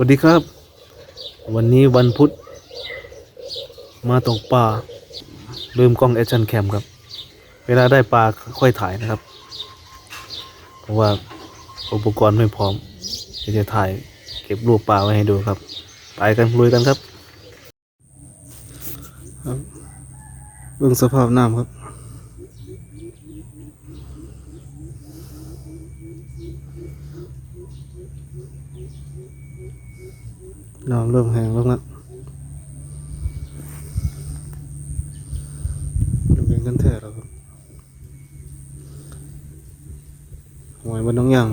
วัสดีครับ วันนี้วันพุธ มาตกปลาลืมกล้องแอคชั่นแคมครับ เวลาได้ปลาค่อยถ่ายนะครับ เพราะว่าอุปกรณ์ไม่พร้อมที่จะถ่ายเก็บรูปปลาไว้ให้ดูครับ ไปกันลุยกันครับครับเบื้องสภาพน้ำครับ น้ำเริ่มแห้งแล้วนะจะเป็นกันแท้แล้วครับหวยมันต้องย่าง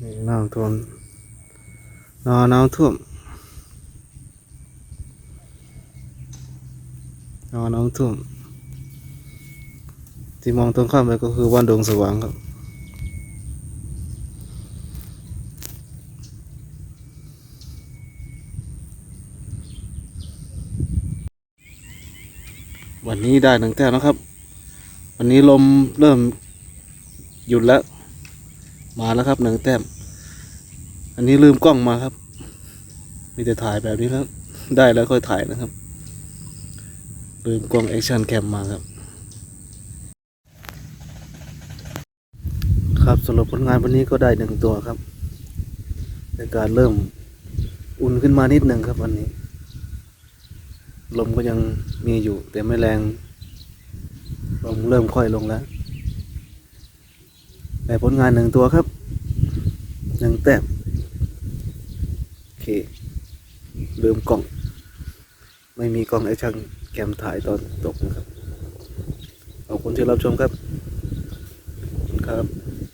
นี่น้ำท่วมนาน้ำท่วมนาน้ำท่วมที่มองตรงข้ามไปก็คือบ้านดงสว่างครับ วันนี้ได้หนึ่งแต้มนะครับ วันนี้ลมเริ่มหยุดแล้ว มาแล้วครับหนึ่งแต้ม อันนี้ลืมกล้องมาครับ มีแต่ถ่ายแบบนี้แล้วได้แล้วค่อยถ่ายนะครับ ลืมกล้องแอคชั่นแคมมาครับ ครับสำหรับผลงานวันนี้ก็ได้หนึ่งตัวครับในการเริ่มอุ่นขึ้นมานิดหนึ่งครับวันนี้ ลมก็ยังมีอยู่ แต่ไม่แรง ลมเริ่มค่อยลงแล้วได้ผลงานหนึ่งตัวครับหนึ่งแต้มโอเคลืมกล่อง ไม่มีกล้องไอช่างแกมถ่ายตอนตกนะครับ ขอบคุณที่รับชมครับขอบคุณครับ